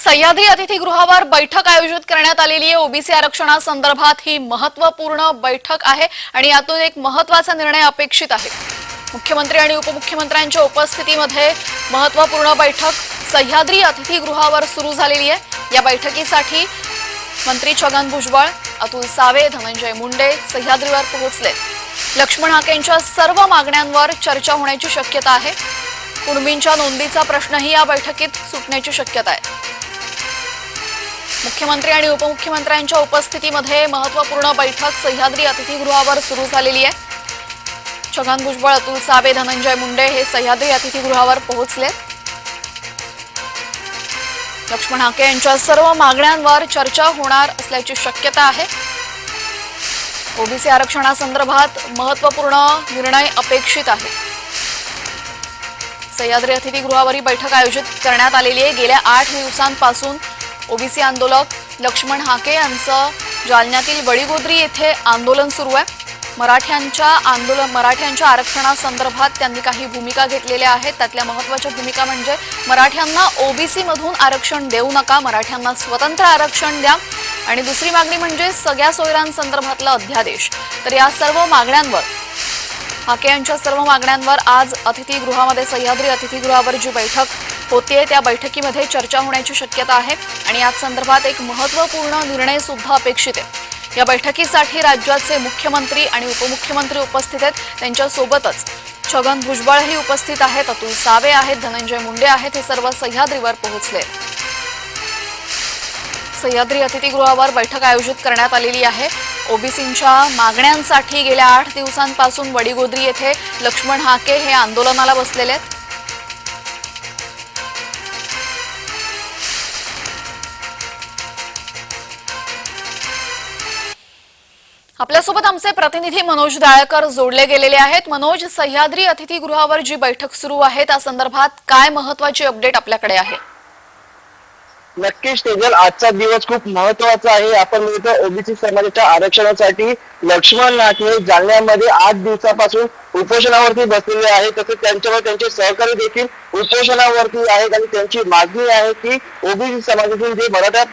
सह्याद्री अतिथीगृहावर बैठक आयोजित करण्यात आलेली आहे. ओबीसी आरक्षणासंदर्भात ही महत्त्वपूर्ण बैठक आहे आणि यातून एक महत्त्वाचा निर्णय अपेक्षित आहे. मुख्यमंत्री आणि उपमुख्यमंत्र्यांच्या उपस्थितीमध्ये महत्त्वपूर्ण बैठक सह्याद्री अतिथीगृहावर सुरू झालेली आहे. या बैठकीसाठी मंत्री छगन भुजबळ अतुल सावे धनंजय मुंडे सह्याद्रीवर पोहोचले. लक्ष्मण हाकेंच्या सर्व मागण्यांवर चर्चा होण्याची शक्यता आहे. कुणबींच्या नोंदीचा प्रश्नही या बैठकीत सुटण्याची शक्यता आहे. मुख्यमंत्री आणि उपमुख्यमंत्र्यांच्या उपस्थितीमध्ये महत्त्वपूर्ण बैठक सह्याद्री अतिथीगृहावर सुरू झालेली आहे. छगन भुजबळ अतुल सावे धनंजय मुंडे हे सह्याद्री अतिथीगृहावर पोहोचले. लक्ष्मण हाके यांच्या सर्व मागण्यांवर चर्चा होणार असल्याची शक्यता आहे. ओबीसी आरक्षणासंदर्भात महत्त्वपूर्ण निर्णय अपेक्षित आहे. सह्याद्री अतिथीगृहावर ही बैठक आयोजित करण्यात आलेली आहे. गेल्या आठ दिवसांपासून ओबीसी आंदोलक लक्ष्मण हाके यांचं जालन्यातील वडीगोद्री येथे आंदोलन सुरू आहे. मराठ्यांच्या आंदोलन मराठ्यांच्या आरक्षणासंदर्भात त्यांनी काही भूमिका घेतलेल्या आहेत. त्यातल्या महत्त्वाच्या भूमिका म्हणजे मराठ्यांना ओबीसीमधून आरक्षण देऊ नका मराठ्यांना स्वतंत्र आरक्षण द्या. आणि दुसरी मागणी म्हणजे सगळ्या सोयऱ्यांसंदर्भातला अध्यादेश. तर या सर्व मागण्यांवर हाके यांच्या सर्व मागण्यांवर आज अतिथीगृहामध्ये सह्याद्री अतिथीगृहावर जी बैठक होतीये. त्या बैठकीमध्ये चर्चा होण्याची शक्यता आहे आणि याच संदर्भात एक महत्त्वपूर्ण निर्णय सुद्धा अपेक्षित आहे. या बैठकीसाठी राज्याचे मुख्यमंत्री आणि उपमुख्यमंत्री उपस्थित आहेत. त्यांच्यासोबतच छगन भुजबळही उपस्थित आहेत. अतुल सावे आहेत. धनंजय मुंडे आहेत. हे सर्व सह्याद्रीवर पोहोचले. सह्याद्री अतिथीगृहावर बैठक आयोजित करण्यात आलेली आहे. ओबीसींच्या मागण्यांसाठी गेल्या आठ दिवसांपासून वडीगोद्री येथे लक्ष्मण हाके हे आंदोलनाला बसलेले आहेत. आपल्यासोबत आमचे प्रतिनिधी मनोज दाळकर जोडले गेलेले आहेत. मनोज सह्याद्री अतिथीगृहावर जी बैठक सुरू आहे त्या संदर्भात काय महत्वाची अपडेट आपल्याकडे आहे? नक्कीच तेजल आजचा दिवस खूप महत्त्वाचा आहे. आपण म्हणतो ओबीसी समाजाच्या आरक्षणासाठी लक्ष्मण नाटणे जालन्यामध्ये आठ दिवसापासून उपोषणावरती बसलेले आहे तसेच त्यांच्यावर त्यांचे सहकारी देखील उपोषणावरती आहेत आणि त्यांची मागणी आहे की ओबीसी समाजातील जे मराठा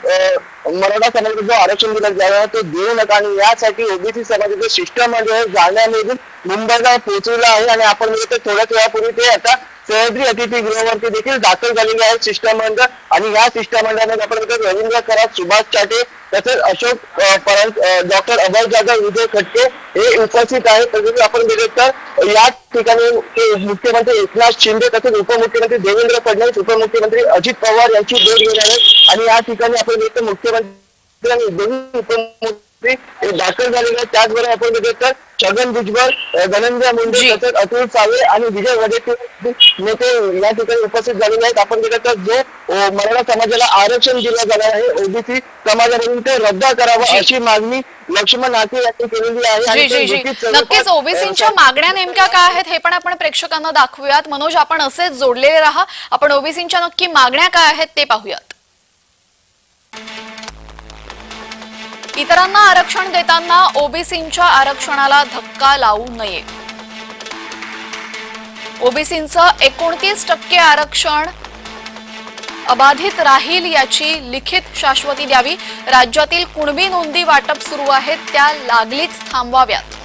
मराठा समाजाचं जो आरक्षण दिलं जाणार ते देऊ नका. आणि यासाठी ओबीसी समाजाचे म्हणजे शिष्टमंडळ जालन्यामधून मुंबईला पोहोचवलं आहे. आणि आपण म्हणतो थोड्याच वेळापूर्वी ते आता सह्याद्री अतिथीगृहावरती देखील दाखल झालेले आहेत शिष्टमंडळ. आणि या शिष्टमंडळामध्ये आपण रवींद्र करात सुभाष चाटे तसेच अशोक परत डॉक्टर अभय जाधव विजय खटके हे उपस्थित आहेत. तसेच आपण बघितलं तर या ठिकाणी मुख्यमंत्री एकनाथ शिंदे तसेच उपमुख्यमंत्री देवेंद्र फडणवीस उपमुख्यमंत्री अजित पवार यांची भेट घेणार आहेत. आणि या ठिकाणी आपण बघितलं मुख्यमंत्री आणि दोन्ही उपमुख्यमंत्री दाखल झालेले आहेत त्याचबरोबर आपण बघितलं तर छगन भुजबळ धनंजय मुंडे. तसेच अतुल सावे आणि विजय वडेट्टीवार नेते या ठिकाणी उपस्थित झालेले आहेत. आपण बघितलं तर जो मराठा समाजाला आरक्षण दिलं जाणार आहे ओबीसी समाजामधून ते रद्द करावं. अशी मागणी लक्ष्मण नाथे यांनी केलेली आहे. नक्कीच ओबीसींच्या मागण्या नेमक्या काय आहेत हे पण आपण प्रेक्षकांना दाखवूयात. मनोज आपण असेच जोडलेले राहा. आपण ओबीसींच्या नक्की मागण्या काय आहेत ते पाहूयात. इतरांना आरक्षण देताना ओबीसींच्या आरक्षणाला धक्का लावू नये. ओबीसींचं एकोणतीस टक्के आरक्षण अबाधित राहील याची लिखित शाश्वती द्यावी. राज्यातील कुणबी नोंदी वाटप सुरू आहेत त्या लागलीच थांबवाव्यात.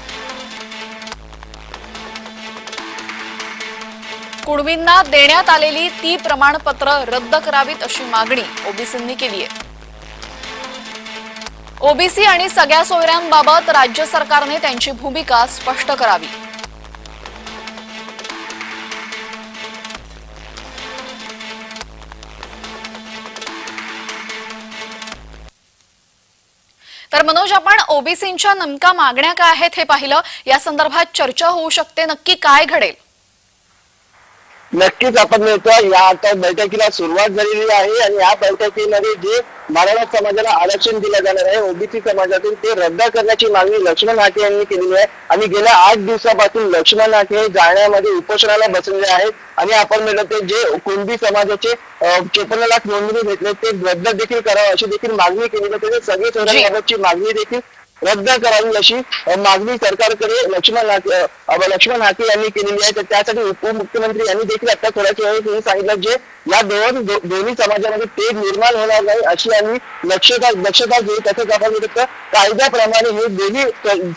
कुणबींना देण्यात आलेली ती प्रमाणपत्र रद्द करावीत अशी मागणी ओबीसींनी केली आहे ओबीसी आणि सगळ्या सोयऱ्यांबाबत राज्य सरकारने त्यांची भूमिका स्पष्ट करावी. तर मनोज आपण ओबीसींच्या नेमका मागण्या काय आहेत हे पाहिलं. या संदर्भात चर्चा होऊ शकते. नक्की काय घडेल? नक्कीच आपण म्हणतो या आता बैठकीला सुरुवात झालेली आहे आणि या बैठकीमध्ये जे मराठा समाजाला आरक्षण दिलं जाणार आहे ओबीसी समाजातून ते रद्द करण्याची मागणी लक्ष्मण हाके यांनी केलेली आहे. आणि गेल्या आठ दिवसापासून लक्ष्मण हाके हे जालन्यामध्ये उपोषणाला बसलेले आहेत. आणि आपण म्हणलं ते जे कुणबी समाजाचे चोपन्न लाख नोंदणी भेटले ते रद्द देखील करावं अशी देखील मागणी केलेली आहे तसेच सगळे सोडण्याबाबतची मागणी देखील रद्द करावी अशी मागणी सरकारकडे लक्ष्मण लक्ष्मण हाके यांनी केलेली आहे. तर त्यासाठी उपमुख्यमंत्री यांनी देखील आता थोड्याच वेळेस सांगितलं जे या दोन दोन्ही समाजामध्ये तेढ निर्माण होणार नाही अशी आम्ही दक्षता दक्षता घेऊ. तसंच आपण कायद्याप्रमाणे हे दोन्ही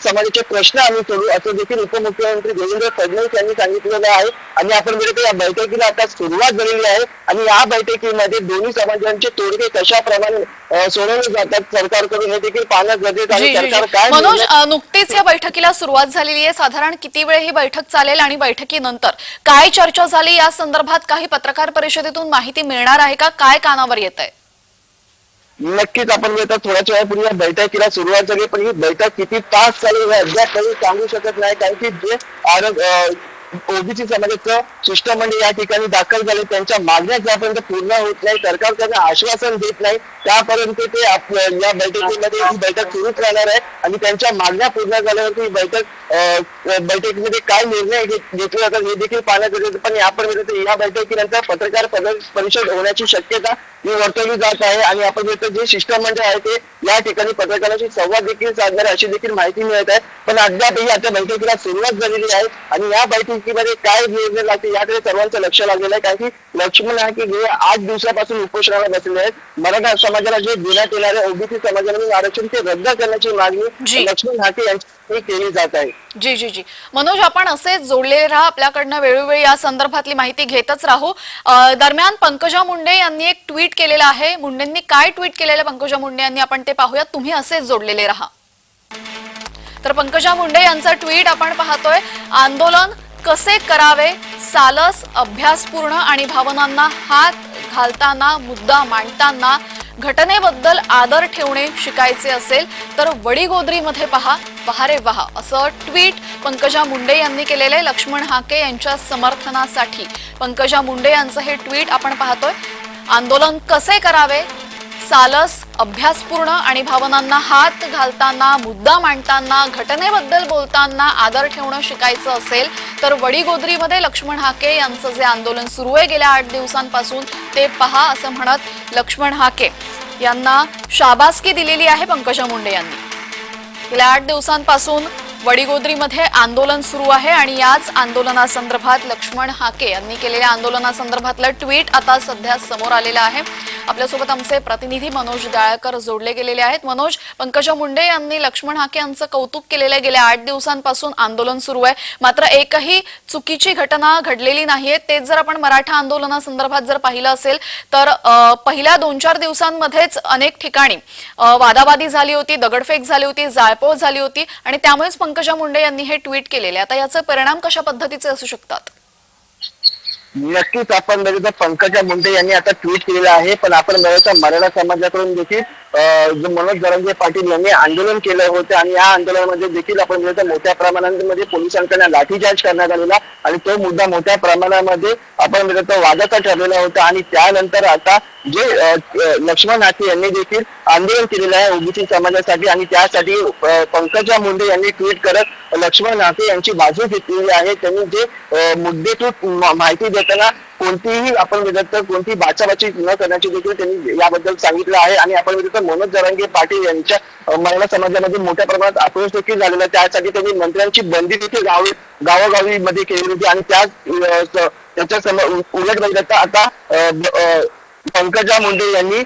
समाजाचे प्रश्न आम्ही सोडू असं देखील उपमुख्यमंत्री देवेंद्र फडणवीस यांनी सांगितलेलं आहे. आणि आपण म्हणतो या बैठकीला आता सुरुवात झालेली आहे. आणि या बैठकीमध्ये दोन्ही समाजांचे तोडगे कशाप्रमाणे सोडवले जातात सरकारकडून हे देखील पाहणं गरजेचं आहे. सरकार. काय मनोज नुकतीच या बैठकीला सुरुवात झालेली आहे. साधारण किती वेळ ही बैठक चालेल आणि बैठकीनंतर? काय चर्चा झाली? या संदर्भात काही पत्रकार माध्यमातून माहिती मिळणार आहे का? काय कानावर येत आहे नक्कीच. आपण म्हणतो थोड्याच वेळापूर्वी या बैठकीला सुरुवात झाली पण ही बैठक किती तास चालू अद्याप काही सांगू शकत नाही कारण की जे ओबीसी समाजाचं शिष्टमंडळ या ठिकाणी दाखल झाले. त्यांच्या मागण्या ज्यापर्यंत पूर्ण होत नाही सरकार त्यांना आश्वासन देत नाही त्यापर्यंत ते या बैठकीमध्ये ही बैठक सुरूच राहणार आहे. आणि त्यांच्या मागण्या पूर्ण झाल्यावरती ही बैठक बैठकीमध्ये काय निर्णय घेतले जातात हे देखील पाहण्यात येते पण यापर्यंत या बैठकीनंतर पत्रकार परिषद होण्याची शक्यता ही वर्तवली जात आहे. आणि आपण जे शिष्टमंडळ आहे ते या ठिकाणी पत्रकारांशी संवाद देखील साधणार अशी देखील माहिती मिळत आहे. पण अद्यापही आता बैठकीला सुरुवात झालेली आहे आणि या बैठकीमध्ये काय निर्णय लागते याकडे सर्वांचं लक्ष लागलेलं आहे. कारण की लक्ष्मण आहे की गेल्या आठ दिवसापासून उपोषणाला बसलेले आहेत. मराठा समाजाला जे देण्यात येणारे ओबीसी समाजाला आरक्षण ते रद्द करण्याची. मागणी लक्ष्मण हाके यांची केली जात आहे. जी जी जी. मनोज आपण असेच जोडलेले राहा. आपल्याकडनं वेळोवेळी या संदर्भातली माहिती घेतच राहू. दरम्यान पंकजा मुंडे यांनी एक ट्विट केलेलं आहे. मुंडेंनी काय ट्विट केलेलं पंकजा मुंडे यांनी आपण ते पाहूयात. तुम्ही असेच जोडलेले राहा. तर पंकजा मुंडे यांचं ट्विट आपण पाहतोय. आंदोलन कसे करावे? सालस अभ्यासपूर्ण आणि भावनांना हात घालताना मुद्दा मांडताना घटनेबद्दल आदर ठेवणे शिकायचे असेल तर वडीगोद्रीमध्ये पहा. पहारे वहा. असं ट्विट पंकजा मुंडे यांनी केलेलं आहे लक्ष्मण हाके यांच्या समर्थनासाठी. पंकजा मुंडे यांचं हे ट्विट आपण पाहतोय. आंदोलन कसे करावे? सालस अभ्यासपूर्ण आणि भावनांना हात घालताना मुद्दा मांडताना घटनेबद्दल बोलताना आदर ठेवणं शिकायचं असेल तर वडीगोद्रीमध्ये लक्ष्मण हाके यांचं जे आंदोलन सुरू आहे गेल्या आठ दिवसांपासून ते पहा असं म्हणत लक्ष्मण हाके यांना शाबासकी दिलेली आहे पंकजा मुंडे यांनी. गेल्या आठ दिवसांपासून वडीगोद्रीमध्ये आंदोलन सुरू आहे आणि याच आंदोलनासंदर्भात लक्ष्मण हाके यांनी केलेल्या आंदोलनासंदर्भातलं ट्विट आता सध्या समोर आलेलं आहे. आपल्यासोबत आमचे प्रतिनिधी मनोज डाळकर जोडले गेलेले आहेत. मनोज पंकजा मुंडे यांनी लक्ष्मण हाके यांचं कौतुक केलेलं आहे. गेल्या आठ दिवसांपासून आंदोलन सुरू आहे. मात्र एकही चुकीची घटना घडलेली नाहीये. तेच जर आपण मराठा आंदोलनासंदर्भात जर पाहिलं असेल तर पहिल्या दोन चार दिवसांमध्येच अनेक ठिकाणी वादावादी झाली होती दगडफेक झाली होती जाळपोळ झाली होती आणि त्यामुळेच पंकजा मुंडे यांनी हे ट्विट केलेले. आता याचे परिणाम कशा पद्धतीचे असू शकतात? नक्कीच आपण बघितलं पंकजा मुंडे यांनी आता ट्विट केलेलं आहे पण आपण बघितलं मराठा समाजाकडून देखील अं, मनोज जरंगे पाटील यांनी आंदोलन केलं होतं आणि या आंदोलनामध्ये देखील आपण बघितलं मोठ्या प्रमाणामध्ये पोलिसांकडून लाठीचार्ज करण्यात आलेला आणि तो मुद्दा मोठ्या प्रमाणामध्ये आपण बघितलं वादाचा ठरलेला होता आणि त्यानंतर आता जे लक्ष्मण नाथे यांनी देखील आंदोलन केलेलं आहे ओबीसी समाजासाठी आणि त्यासाठी पंकजा मुंडे यांनी ट्विट करत लक्ष्मण नाथे यांची बाजू घेतलेली आहे. त्यांनी जे मुद्दे मुद्देसूद माहिती देताना कोणतीही आपण विरुद्ध कोणती बाचाबाची न करण्याची देखील त्यांनी याबद्दल सांगितलं आहे. आणि आपण विरुद्ध मनोज जरांगे पाटील यांच्या मराठा समाजामध्ये मोठ्या प्रमाणात आक्रोश देखील झालेला त्यासाठी त्यांनी मंत्र्यांची बंदी देखील गाव गावोगावी मध्ये केली होती. आणि त्या त्याच्यासमोर उलट बघितलं तर आता अं, पंकजा मुंडे यांनी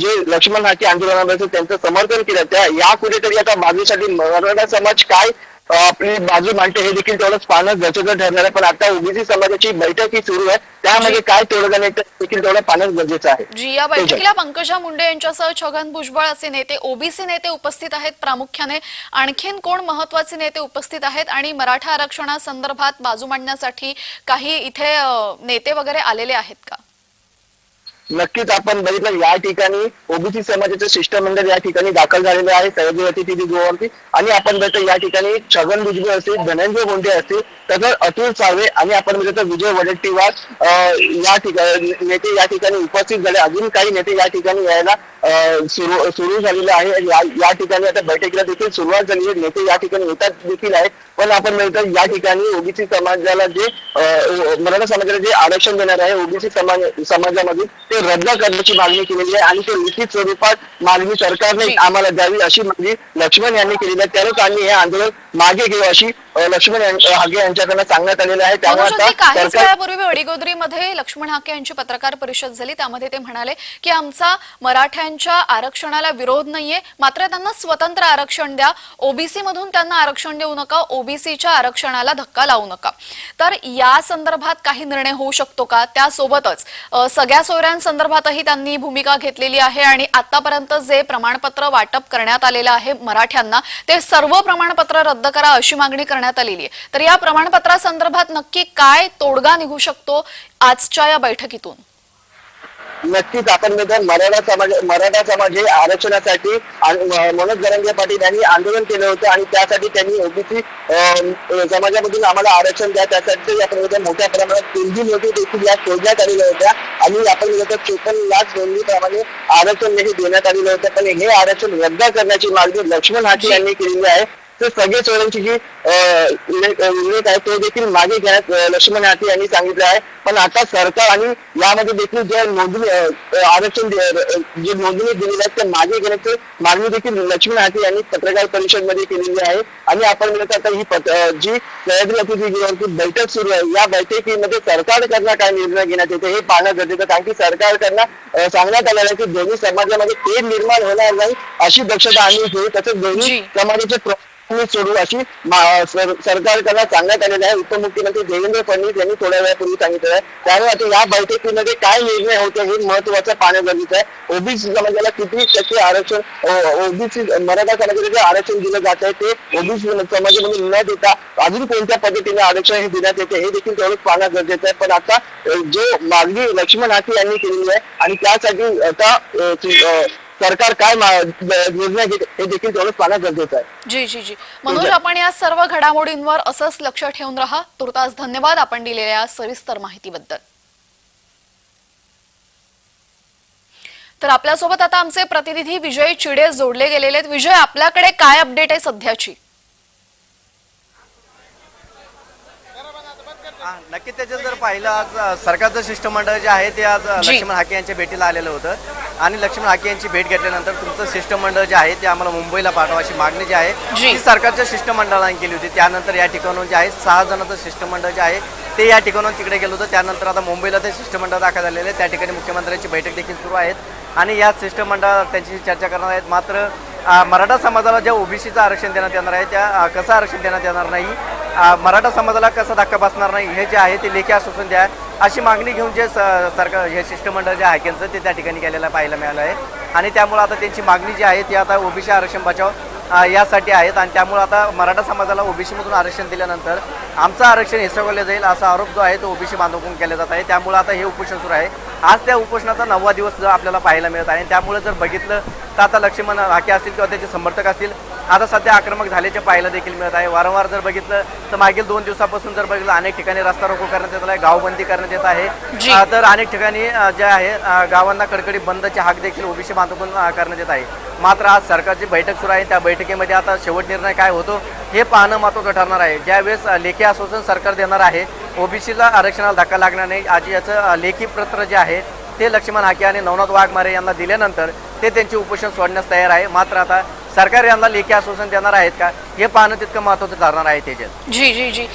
जे लक्ष्मण हाके आंदोलनामध्ये त्यांचं समर्थन केलं. त्या या कुठेतरी आता बाजूसाठी मराठा समाज काय आपली बाजू मांडते हे देखील तेवढंच पाहणं गरजेचं ठरणार आहे. पण आता ओबीसी समाजाची बैठक ही सुरू आहे. त्यामध्ये काय तोडगा नाही देखील तेवढं पाहणं गरजेचं आहे. जी या बैठकीला पंकजा मुंडे यांच्यासह छगन भुजबळ असे नेते ओबीसी नेते उपस्थित आहेत प्रामुख्याने. आणखीन कोण महत्त्वाचे नेते उपस्थित आहेत? आणि मराठा आरक्षणासंदर्भात बाजू मांडण्यासाठी काही इथे नेते वगैरे आलेले आहेत का? नक्कीच आपण बघितलं या ठिकाणी ओबीसी समाजाचं शिष्टमंडळ या ठिकाणी दाखल झालेलं आहे सह्याद्री तिथी गोवावरती आणि आपण बघितलं या ठिकाणी छगन भुजबळ असतील धनंजय मुंडे असतील तसंच अतुल सावे आणि आपण बघितलं विजय वडेट्टीवार या ठिकाणी नेते या ठिकाणी उपस्थित झाले. अजून काही नेते या ठिकाणी यायला सुरू सुरू झालेले आहे. या ठिकाणी आता बैठकीला देखील सुरुवात झाली आहे. नेते या ठिकाणी येतात देखील आहेत. पण आपण म्हणतो या ठिकाणी ओबीसी समाजाला जे मराठा समाजाला जे आरक्षण देणार आहे ओबीसी समाज समाजामधून ते रद्द करण्याची मागणी केलेली आहे आणि ते लिखित स्वरूपात मागणी सरकारने. आम्हाला द्यावी अशी मागणी लक्ष्मण यांनी केलेली आहे. त्यानंच आम्ही हे आंदोलन मागे घेऊ अशी लक्ष्मण हागे यांच्याकडनं सांगण्यात आलेलं आहे. त्यामुळे सरकार वेळापूर्वी वडिगोद्रीमध्ये लक्ष्मण हाके यांची पत्रकार परिषद झाली. त्यामध्ये ते म्हणाले की आमचा मराठ्यांच्या आरक्षणाला विरोध नाहीये. मात्र त्यांना स्वतंत्र आरक्षण द्या. ओबीसी मधून त्यांना आरक्षण देऊ नका. ओबीसीच्या आरक्षणाला धक्का लावू नका. तर या संदर्भात काही निर्णय होऊ शकतो का? त्यासोबतच सगळ्या सोयऱ्यांसंदर्भातही त्यांनी भूमिका घेतलेली आहे आणि आतापर्यंत जे प्रमाणपत्र वाटप करण्यात आलेलं आहे मराठ्यांना ते सर्व प्रमाणपत्र रद्द करा अशी मागणी करण्यात आलेली आहे. तर या प्रमाणपत्रासंदर्भात नक्की काय तोडगा निघू शकतो आजच्या या बैठकीतून? नक्कीच आपण बघा मराठा समाज मराठा समाज हे आरक्षणासाठी मनोज जरंगे पाटील यांनी आंदोलन केलं होतं आणि त्यासाठी त्यांनी ओबीसी समाजामधून आम्हाला आरक्षण द्या. त्यासाठी आपण मोठ्या प्रमाणात केंद्रीय नोटी देखील या शोधण्यात आलेल्या होत्या. आणि आपण चोपन्न लाख नोंदणीप्रमाणे आरक्षण देखील देण्यात आलेलं होतं. पण हे आरक्षण रद्द करण्याची मागणी लक्ष्मण हाके यांनी केलेली आहे. तर सगळे चोरांची जी उल्लेख आहे तो देखील मागे घेण्यात लक्ष्मण हाके यांनी सांगितलं आहे पण आता सरकार आणि यामध्ये देखील जे नोंदणी आरक्षण जे नोंदणी दिलेली आहे ते मागे घेण्याची मागणी देखील लक्ष्मण हाके यांनी पत्रकार परिषदमध्ये केलेली आहे आणि आपण म्हणत आता ही जी सह्याद्री बैठक सुरू आहे या बैठकीमध्ये सरकारकडनं काय निर्णय घेण्यात येते हे पाहणं गरजेचं. कारण की सरकारकडनं सांगण्यात आलेलं आहे की दोन्ही समाजामध्ये तेढ निर्माण होणार नाही अशी दक्षता आम्ही घेऊ तसेच. दोन्ही समाजाचे सोडू अशी मा- सर- सांगण्यात आलेलं आहे. उपमुख्यमंत्री देवेंद्र फडणवीस यांनी थोड्या वेळापूर्वी सांगितलं. आहे त्यामुळे आता या बैठकीमध्ये काय निर्णय होते हे महत्वाचं पाहणं गरजेचं आहे. ओबीसी समाजाला किती टक्के आरक्षण ओबीसी मराठा समाजाला जे आरक्षण दिलं जात आहे ते ओबीसी समाजामध्ये न देता अजून कोणत्या पद्धतीने आरक्षण हे देण्यात येते हे देखील तेवढंच पाहणं गरजेचं आहे. पण आता जो मागणी लक्ष्मण हाके यांनी केलेली आहे आणि त्यासाठी आता सरकार काय घेते हे देखील तेवढंच पाहणं गरजेचं आहे. जी जी जी. मनोज आपण या सर्व घडामोडींवर असंच लक्ष ठेवून राहा. तुर्तास धन्यवाद आपण दिलेल्या सविस्तर माहितीबद्दल. तर आपल्यासोबत आता आमचे प्रतिनिधी विजय चिडे जोडले गेलेले आहेत. विजय आपल्याकडे काय अपडेट आहे सध्याची? नक्की त्याच्यात जर पाहिलं आज सरकारचं शिष्टमंडळ जे आहे ते आज. लक्ष्मण हाके यांच्या भेटीला आलेलं होतं. आणि लक्ष्मण हाके यांची भेट घेतल्यानंतर तुमचं शिष्टमंडळ जे आहे ते आम्हाला मुंबईला पाठवा अशी मागणी जी आहे. ती सरकारच्या शिष्टमंडळाने केली होती. त्यानंतर या ठिकाणून जे आहे सहा जणांचं शिष्टमंडळ जे आहे ते या ठिकाणून तिकडे गेलं होतं. त्यानंतर आता मुंबईला ते शिष्टमंडळ दाखल झालेले आहे. त्या ठिकाणी मुख्यमंत्र्यांची बैठक देखील सुरू आहेत. आणि या शिष्टमंडळ त्यांची चर्चा करणार आहेत. मात्र मराठा समाजाला ज्या ओबीसीचं आरक्षण देण्यात येणार आहे त्या कसं आरक्षण देण्यात येणार नाही मराठा समाजाला कसा धक्का बसणार नाही हे जे आहे ते लेखी आश्वासन द्या. अशी मागणी घेऊन जे स- सरकार हे शिष्टमंडळ जे आहे त्यांचं ते त्या ठिकाणी गेलेलं पाहायला मिळालं आहे. आणि त्यामुळे आता त्यांची मागणी जी आहे ती आता ओबीसी आरक्षण बचाव यासाठी आहेत. आणि त्यामुळे आता मराठा समाजाला ओबीसीमधून आरक्षण दिल्यानंतर आमचं आरक्षण हिसकवलं जाईल असा आरोप जो आहे तो ओबीसी बांधवकडून केला जात आहे. त्यामुळे आता हे उपोषण सुरू आहे. आज त्या उपोषणाचा नववा दिवस जो आपल्याला पाहायला मिळत आहे त्यामुळे जर बघितलं तर आता लक्ष्मण हाके असतील किंवा त्याचे समर्थक असतील आता सध्या आक्रमक झाल्याचे पाहायला देखील मिळत आहे. वारंवार जर बघितलं तर मागील दोन दिवसापासून जर बघितलं अनेक ठिकाणी रस्ता रोको करण्यात येत आहे गावबंदी करण्यात येत आहे. तर अनेक ठिकाणी जे आहे गावांना कडकडी बंदचे हाक देखील ओबीसी बांधवून करण्यात येत आहे. मात्र आज सरकारची बैठक सुरू आहे त्या बैठकीमध्ये आता शेवट निर्णय काय होतो हे पाहणं महत्त्वाचं ठरणार आहे. ज्यावेळेस लेखी आश्वासन सरकार देणार आहे ओबीसीला आरक्षणाला धक्का लागणार नाही. आज याचं लेखी पत्र जे आहे ते लक्ष्मण हाके आणि नवनाथ वाघमारे यांना दिल्यानंतर ते त्यांचे उपोषण सोडण्यास तयार आहे. मात्र आता सरकार यांना लेखी आश्वासन देणार आहेत का? हे पाहणं तितकं महत्वाचं ठरणार आहे त्याच्यात जी जी जी.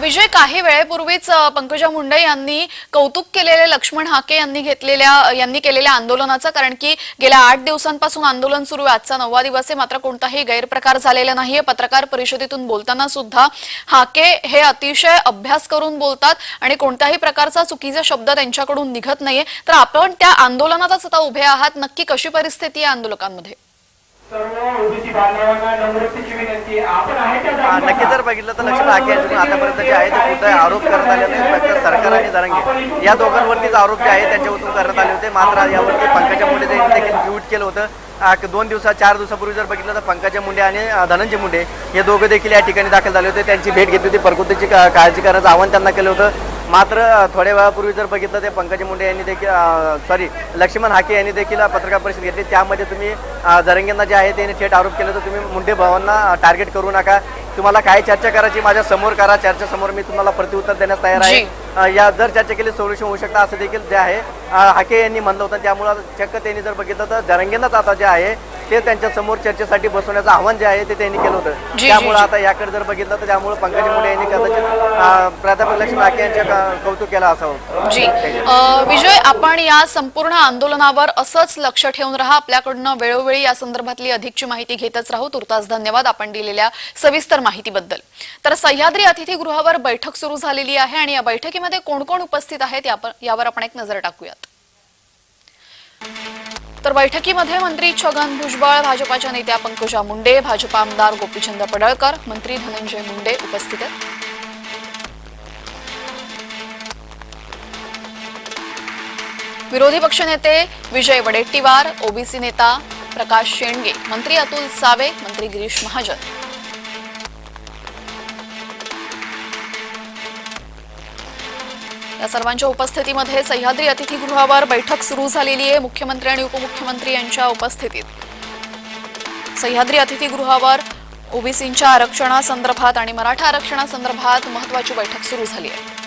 विजय काही वेळेपूर्वीच पंकजा मुंडे यांनी कौतुक केलेले लक्ष्मण हाके यांनी घेतलेल्या यांनी केलेल्या आंदोलनाचं कारण की गेल्या आठ दिवसांपासून आंदोलन सुरू आहे. आजचा नववा दिवस आहे मात्र कोणताही गैरप्रकार झालेला नाहीये पत्रकार परिषदेतून बोलताना सुद्धा हाके हे अतिशय अभ्यास करून बोलतात आणि कोणत्याही प्रकारचा चुकीचा शब्द त्यांच्याकडून निघत नाहीये. तर आपण त्या आंदोलनातच आता उभे आहात. नक्की कशी परिस्थिती आहे आंदोलकांमध्ये. नक्की जर बघितलं तर लक्षात हाके यांच्याकडून आतापर्यंत जे आहे ते कोणताही आरोप करण्यात आले नाही फक्त सरकार आणि जरांगे या दोघांवरतीच आरोप जे आहे त्यांच्यावरून करण्यात आले होते. मात्र यावरती पंकजा मुंडे देखील ट्विट केलं होतं. दोन दिवसा चार दिवसापूर्वी जर बघितलं तर पंकजा मुंडे आणि धनंजय मुंडे हे दोघं देखील या ठिकाणी दाखल झाले होते. त्यांची भेट घेतली होती. प्रकृतीची का- काळजी करण्याचं आव्हान त्यांना केलं होतं. मात्र थोड्या वेळापूर्वी जर बघितलं ते पंकजा मुंडे यांनी देखील सॉरी लक्ष्मण हाके यांनी देखील पत्रकार परिषद घेतली. त्यामध्ये तुम्ही जरंगेंना जे आहे त्यांनी थेट आरोप केले तर तुम्ही मुंडे भावांना टार्गेट करू नका. तुम्हाला काय चर्चा करायची माझ्यासमोर करा. चर्चेसमोर मी तुम्हाला प्रत्युत्तर देण्यास तयार आहे. या जर चर्चा केली सोल्युशन होऊ शकतं असं देखील जे आहे. हाके यांनी म्हणलं होतं त्यामुळं चक्क त्यांनी जर बघितलं तर जरंगेंनाच आता जे आहे ते त्यांच्यासमोर चर्चेसाठी बसवण्याचं आव्हान जे आहे ते त्यांनी केलं होतं. त्यामुळे. आता याकडे जर बघितलं तर त्यामुळे पंकजा मुंडे यांनी कदाचित प्राध्यापक लक्ष्मण हाके यांचे क- कौतुक केलं असावं जी. विजय आपण या संपूर्ण आंदोलनावर असंच लक्ष ठेवून राहा. आपल्याकडनं वेळोवेळी या संदर्भातली अधिकची माहिती घेतच राहू. तुर्तास धन्यवाद आपण दिलेल्या सविस्तर माहितीबद्दल. तर सह्याद्री अतिथीगृहावर बैठक सुरू झालेली आहे आणि या बैठकीमध्ये कोण कोण उपस्थित आहेत यावर आपण एक नजर टाकूयात. तर बैठकीमध्ये मंत्री छगन भुजबळ भाजपाच्या नेत्या पंकजा मुंडे भाजपा आमदार गोपीचंद पडळकर मंत्री धनंजय मुंडे उपस्थित आहेत. विरोधी पक्षनेते विजय वडेट्टीवार ओबीसी नेता प्रकाश शेंडगे मंत्री अतुल सावे मंत्री गिरीश महाजन. या सर्वांच्या उपस्थितीमध्ये सह्याद्री अतिथीगृहावर बैठक सुरू झालेली आहे. मुख्यमंत्री आणि उपमुख्यमंत्री यांच्या उपस्थितीत सह्याद्री अतिथीगृहावर ओबीसींच्या आरक्षणासंदर्भात आणि मराठा आरक्षणासंदर्भात महत्वाची बैठक सुरू झाली आहे.